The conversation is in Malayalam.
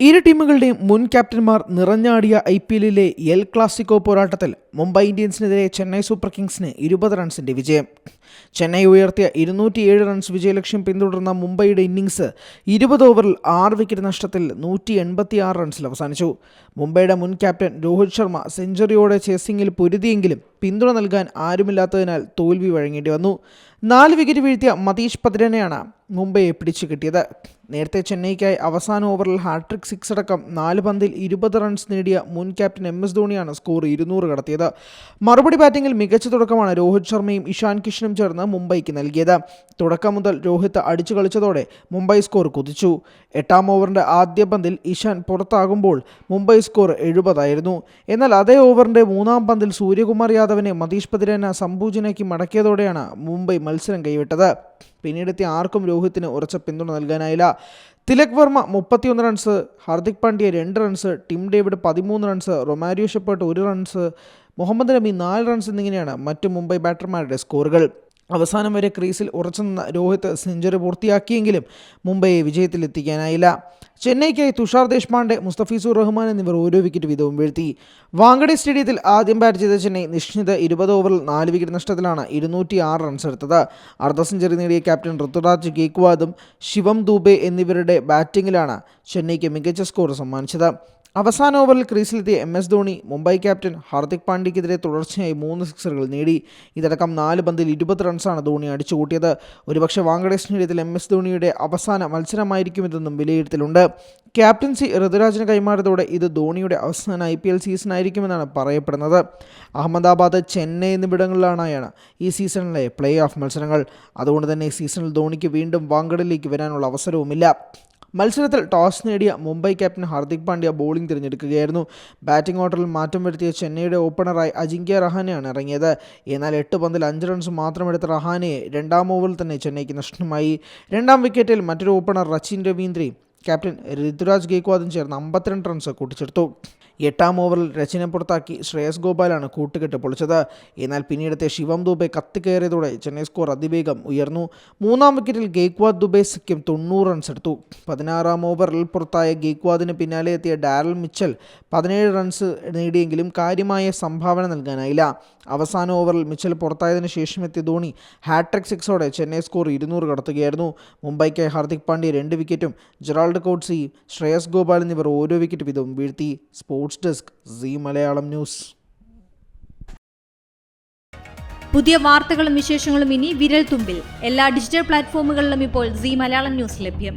ഇരു ടീമുകളുടെയും മുൻ ക്യാപ്റ്റന്മാർ നിറഞ്ഞാടിയ ഐ പി എല്ലിലെ എൽ ക്ലാസിക്കോ പോരാട്ടത്തിൽ മുംബൈ ഇന്ത്യൻസിനെതിരെ ചെന്നൈ സൂപ്പർ കിങ്സിന് ഇരുപത് റൺസിന്റെ വിജയം. ചെന്നൈ ഉയർത്തിയ ഇരുന്നൂറ്റിയേഴ് റൺസ് വിജയലക്ഷ്യം പിന്തുടർന്ന മുംബൈയുടെ ഇന്നിംഗ്സ് ഇരുപത് ഓവറിൽ ആറ് വിക്കറ്റ് നഷ്ടത്തിൽ നൂറ്റി എൺപത്തിയാറ് റൺസിൽ അവസാനിച്ചു. മുംബൈയുടെ മുൻ ക്യാപ്റ്റൻ രോഹിത് ശർമ്മ സെഞ്ചുറിയോടെ ചേസിംഗിൽ പൊരുതിയെങ്കിലും പിന്തുണ നൽകാൻ ആരുമില്ലാത്തതിനാൽ തോൽവി വഴങ്ങേണ്ടി വന്നു. നാല് വിക്കറ്റ് വീഴ്ത്തിയ മതീഷ് പതിരനെയാണ് മുംബൈയെ പിടിച്ചു കിട്ടിയത്. നേരത്തെ ചെന്നൈക്കായി അവസാന ഓവറിൽ ഹാട്രിക് സിക്സ് അടക്കം നാല് പന്തിൽ ഇരുപത് റൺസ് നേടിയ മുൻ ക്യാപ്റ്റൻ എം എസ് ധോണിയാണ് സ്കോർ ഇരുന്നൂറ് കടത്തിയത്. മറുപടി ബാറ്റിംഗിൽ മികച്ച തുടക്കമാണ് രോഹിത് ശർമ്മയും ഇഷാൻ കിഷനും ചേർന്ന് മുംബൈക്ക് നൽകിയത്. തുടക്കം മുതൽ രോഹിത് അടിച്ചു കളിച്ചതോടെ മുംബൈ സ്കോർ കുതിച്ചു. എട്ടാം ഓവറിന്റെ ആദ്യ പന്തിൽ ഇഷാൻ പുറത്താകുമ്പോൾ മുംബൈ സ്കോർ എഴുപതായിരുന്നു. എന്നാൽ അതേ ഓവറിന്റെ മൂന്നാം പന്തിൽ സൂര്യകുമാർ യാദവിനെ മതീഷ് പതിരേന സംഭൂജിനേക്ക് മടക്കിയതോടെയാണ് മുംബൈ മത്സരം കൈവിട്ടത്. പിന്നീടെത്തിയ ആർക്കും രോഹിത്തിന് ഉറച്ച പിന്തുണ നൽകാനായില്ല. തിലക് വർമ്മ മുപ്പത്തിയൊന്ന് റൺസ് ഹാർദിക് പാണ്ഡ്യ രണ്ട് റൺസ് ടിം ഡേവിഡ് പതിമൂന്ന് റൺസ് റൊമാരിയോ ഷെപ്പേർട്ട് ഒരു റൺസ് മുഹമ്മദ് നബി നാല് റൺസ് എന്നിങ്ങനെയാണ് മറ്റു മുംബൈ ബാറ്റർമാരുടെ സ്കോറുകൾ അവസാനം വരെ ക്രീസിൽ ഉറച്ചു നിന്ന രോഹിത് സെഞ്ചുറി പൂർത്തിയാക്കിയെങ്കിലും മുംബൈയെ വിജയത്തിലെത്തിക്കാനായില്ല. ചെന്നൈക്കായി തുഷാർ ദേശ്പാണ്ഡെ മുസ്തഫീസുർ റഹ്മാൻ എന്നിവർ ഓരോ വിക്കറ്റ് വീതവും വീഴ്ത്തി. വാങ്കഡെ സ്റ്റേഡിയത്തിൽ ആദ്യം ബാറ്റ് ചെയ്ത ചെന്നൈ നിശ്ചിത ഇരുപത് ഓവറിൽ നാല് വിക്കറ്റ് നഷ്ടത്തിലാണ് ഇരുന്നൂറ്റി ആറ് റൺസ് എടുത്തത്. അർദ്ധ സെഞ്ചുറി നേടിയ ക്യാപ്റ്റൻ ഋതുരാജ് ഗേക്വാദും ശിവം ദൂബെ എന്നിവരുടെ ബാറ്റിംഗിലാണ് ചെന്നൈക്ക് മികച്ച സ്കോർ സമ്മാനിച്ചത്. അവസാന ഓവറിൽ ക്രീസിലെത്തിയ M S Dhoni Mumbai captain Hardik പാണ്ഡ്യയ്ക്കെതിരെ തുടർച്ചയായി മൂന്ന് സിക്സറുകൾ നേടി. ഇതടക്കം നാല് പന്തിൽ ഇരുപത് റൺസാണ് ധോണി അടിച്ചുകൂട്ടിയത്. ഒരുപക്ഷെ വാങ്കഡേ സ്റ്റേഡിയത്തിൽ എം എസ് ധോണിയുടെ അവസാന മത്സരമായിരിക്കുമെന്നും വിലയിരുത്തലുണ്ട്. ക്യാപ്റ്റൻസി ഋതുരാജിന് കൈമാറിയതോടെ ഇത് ധോണിയുടെ അവസാന ഐ പി എൽ സീസൺ ആയിരിക്കുമെന്നാണ് പറയപ്പെടുന്നത്. അഹമ്മദാബാദ് ചെന്നൈ എന്നിവിടങ്ങളിലാണ് ഈ സീസണിലെ പ്ലേ ഓഫ് മത്സരങ്ങൾ. അതുകൊണ്ട് തന്നെ സീസണിൽ ധോണിക്ക് വീണ്ടും വാങ്കഡിലേക്ക് വരാനുള്ള അവസരവുമില്ല. മത്സരത്തിൽ ടോസ് നേടിയ മുംബൈ ക്യാപ്റ്റൻ ഹാർദിക് പാണ്ഡ്യ ബോളിംഗ് തിരഞ്ഞെടുക്കുകയായിരുന്നു. ബാറ്റിംഗ് ഓർഡറിൽ മാറ്റം വരുത്തിയ ചെന്നൈയുടെ ഓപ്പണറായി അജിങ്ക്യ റഹാനെയാണ് ഇറങ്ങിയത്. എന്നാൽ എട്ട് പന്തിൽ അഞ്ച് റൺസ് മാത്രമെടുത്ത റഹാനെ രണ്ടാം ഓവറിൽ തന്നെ ചെന്നൈക്ക് നഷ്ടമായി. രണ്ടാം വിക്കറ്റിൽ മറ്റൊരു ഓപ്പണർ റച്ചിൻ രവീന്ദ്രയും ക്യാപ്റ്റൻ ഋതുരാജ് ഗേക്വാദും ചേർന്ന് അമ്പത്തിരണ്ട് റൺസ് കൂട്ടിച്ചെടുത്തു എട്ടാം ഓവറിൽ രചന പുറത്താക്കി ശ്രേയസ് ഗോപാലാണ് കൂട്ടുകെട്ട് പൊളിച്ചത്. എന്നാൽ പിന്നീടത്തെ ശിവം ദുബെ കത്തിക്കയറിയതോടെ ചെന്നൈ സ്കോർ അതിവേഗം ഉയർന്നു. മൂന്നാം വിക്കറ്റിൽ ഗേക്വാദ് ദുബെ സിക്കിം തൊണ്ണൂറ് റൺസ് എടുത്തു. പതിനാറാം ഓവറിൽ പുറത്തായ ഗേക്വാദിന് പിന്നാലെ എത്തിയ ഡാരൽ മിച്ചൽ പതിനേഴ് റൺസ് നേടിയെങ്കിലും കാര്യമായ സംഭാവന നൽകാനായില്ല. അവസാന ഓവറിൽ മിച്ചൽ പുറത്തായതിനു ശേഷം എത്തിയ ധോണി ഹാട്രിക് സിക്സോടെ ചെന്നൈ സ്കോർ ഇരുന്നൂറ് കടത്തുകയായിരുന്നു. മുംബൈക്കായി ഹാർദിക് പാണ്ഡ്യ രണ്ട് വിക്കറ്റും ജെറാൾഡ് കോട്സി ശ്രേയസ് ഗോപാൽ എന്നിവർ ഓരോ വിക്കറ്റ് വീതവും വീഴ്ത്തി sports desk C Malayalam news പുതിയ വാർത്തകളും വിശേഷങ്ങളും ഇനി വിരൽ തുമ്പിൽ എല്ലാ ഡിജിറ്റൽ പ്ലാറ്റ്ഫോമുകളിലും ഇപ്പോൾ സി മലയാളം ന്യൂസ് ലഭ്യം.